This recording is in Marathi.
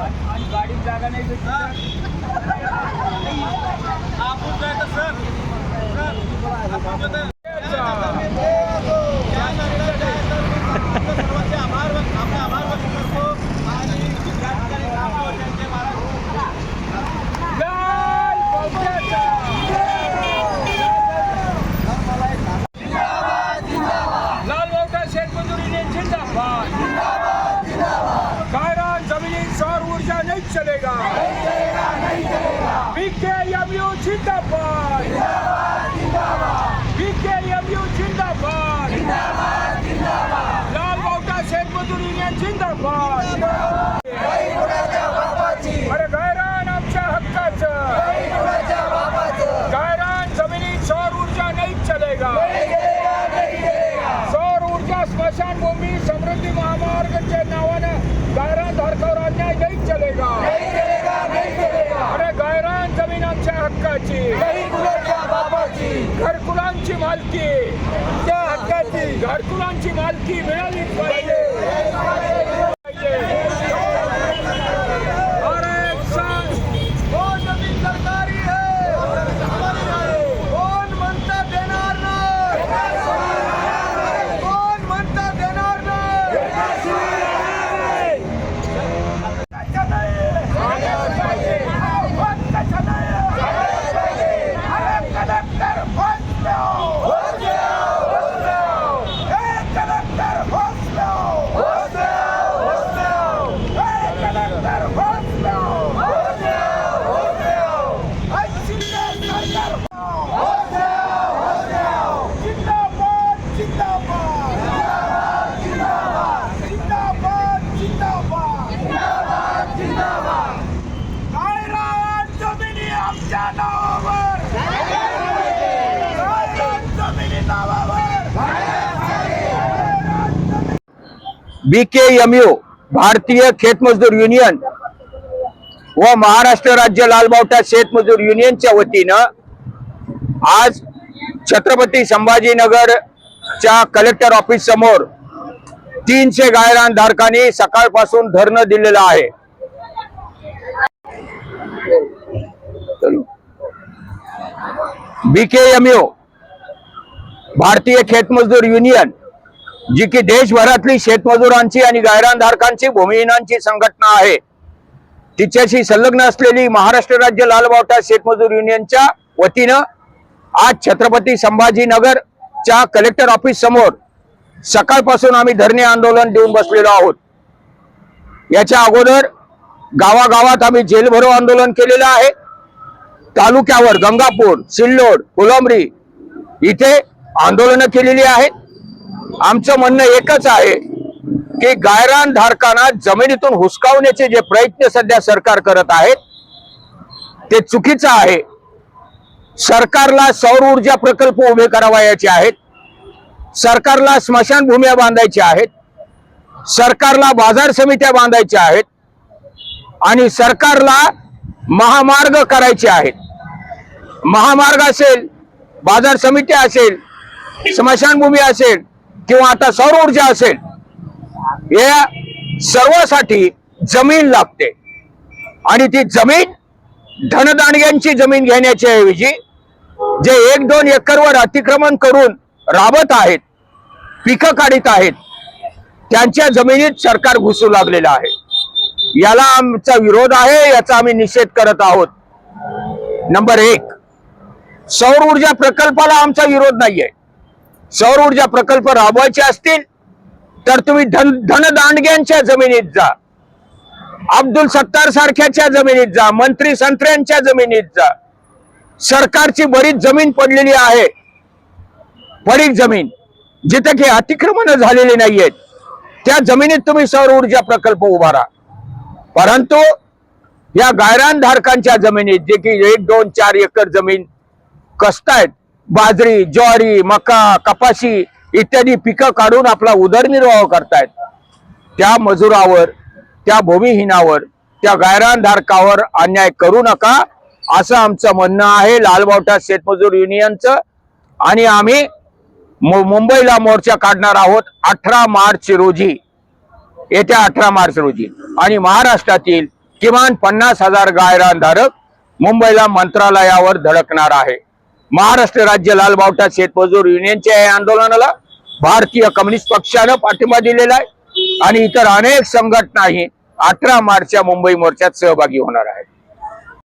आणि गाडी जागा नाही आपण जायचं सर सर आपण चलेगा। बीकेएमयू जिंदाबाद। बीकेएमयू जिंदाबाद। लाल मोठा शेतमजूर युनियन जिंदाबाद अरे गायरान आमच्या हक्काचं गायरान जमिनी सौर ऊर्जा नहीं चलेगा सौर ऊर्जा स्मशानभूमी समृद्धी महामार्गच्या नावानं गायरान धारकावर अन्याय नाही चलेगा अरे गायरान जमीन आमच्या हक्काची हक्की त्या हक्काची. घरकुलांची मालकी मिळाली पाहिजे आरक्षण कोण जमीन सरकारी आहे कोण म्हणता देणार नाही कोण म्हणता देणार नाही जिंदाबाद जिंदाबाद जिंदाबाद जिंदाबाद गायरान जमिनी आमच्या नावावर गायरान जमिनी नावावर बीकेएमयू भारतीय खेतमजदूर युनियन व महाराष्ट्र राज्य लालबावटा शेतमजूर युनियनच्या वतीनं आज छत्रपती संभाजीनगरच्या कलेक्टर ऑफिस समोर तीनशे गायरान धारकांनी सकाळपासून धरणं दिलेलं आहे. बीकेएमयू भारतीय खेतमजदूर युनियन जी की देशभरातली शेतमजुरांची आणि गायरानधारकांची भूमिहीनांची संघटना आहे. तिच्याशी संलग्न असलेली महाराष्ट्र राज्य लालबावटा शेतमजूर युनियनच्या वतीनं आज छत्रपती संभाजीनगरच्या कलेक्टर ऑफिस समोर सकाळपासून आम्ही धरणे आंदोलन देऊन बसलेलो आहोत. याच्या अगोदर गावागावात आम्ही जेलभरो आंदोलन केलेलं आहे. तालुक्यावर गंगापूर सिल्लोड कोलंबरी इथे आंदोलनं केलेली आहेत. आमचं म्हणणं एकच आहे की गायरान धारकांना जमिनीतून हुसकावण्याचे जे प्रयत्न सध्या सरकार करत आहेत ते चुकीचं आहे. सरकारला सौर ऊर्जा प्रकल्प उभे करावायचे आहेत सरकारला स्मशानभूम्या बांधायच्या आहेत सरकारला बाजार समित्या बांधायच्या आहेत आणि सरकारला महामार्ग करायचे आहेत. महामार्ग असेल बाजार समित्या असेल स्मशानभूमी असेल किंवा आता सौर ऊर्जा असेल या सर्वासाठी जमीन लागते आणि ती जमीन धनदांडग्यांची जमीन घेण्याच्या ऐवजी जे एक दोन एकरवर अतिक्रमण करून राबत आहेत पिकं काढीत आहेत त्यांच्या जमिनीत सरकार घुसू लागलेलं आहे. याला आमचा विरोध आहे याचा आम्ही निषेध करत आहोत. नंबर एक सौर ऊर्जा प्रकल्पाला आमचा विरोध नाहीये. सौर ऊर्जा प्रकल्प राबवायचे असतील तर तुम्ही धन धनदांडग्यांच्या जमिनीत जा. अब्दुल सत्तार सारख्याच्या जमिनीत जा मंत्री संत्र्यांच्या जमिनीत जा. सरकारची बरीच जमीन पडलेली आहे. बरीच जमीन जिथे की अतिक्रमण झालेली नाहीयेत. त्या जमिनीत तुम्ही सौर ऊर्जा प्रकल्प उभारा परंतु या गायरान धारकांच्या जमिनीत जे की एक दोन चार एकर जमीन कसतायत बाजरी ज्वारी मका कपाशी इत्यादी पिकं काढून आपला उदरनिर्वाह करतायत. त्या मजुरावर त्या भूमिहीनावर त्या गायरानधारकावर अन्याय करू नका असं आमचं म्हणणं आहे. लालबावटा शेतमजूर युनियनचं. आणि आम्ही मु- मुंबईला मोर्चा काढणार आहोत अठरा मार्च रोजी. येत्या अठरा मार्च रोजी. आणि महाराष्ट्रातील किमान पन्नास हजार गायरानधारक मुंबईला मंत्रालयावर धडकणार आहे. महाराष्ट्र राज्य लाल बावटा शेतमजूर युनियनच्या या आंदोलनाला भारतीय कम्युनिस्ट पक्षानं पाठिंबा दिलेला आहे. आणि इतर अनेक संघटनाही अठरा मार्चच्या मुंबई मोर्चात सहभागी होणार आहेत.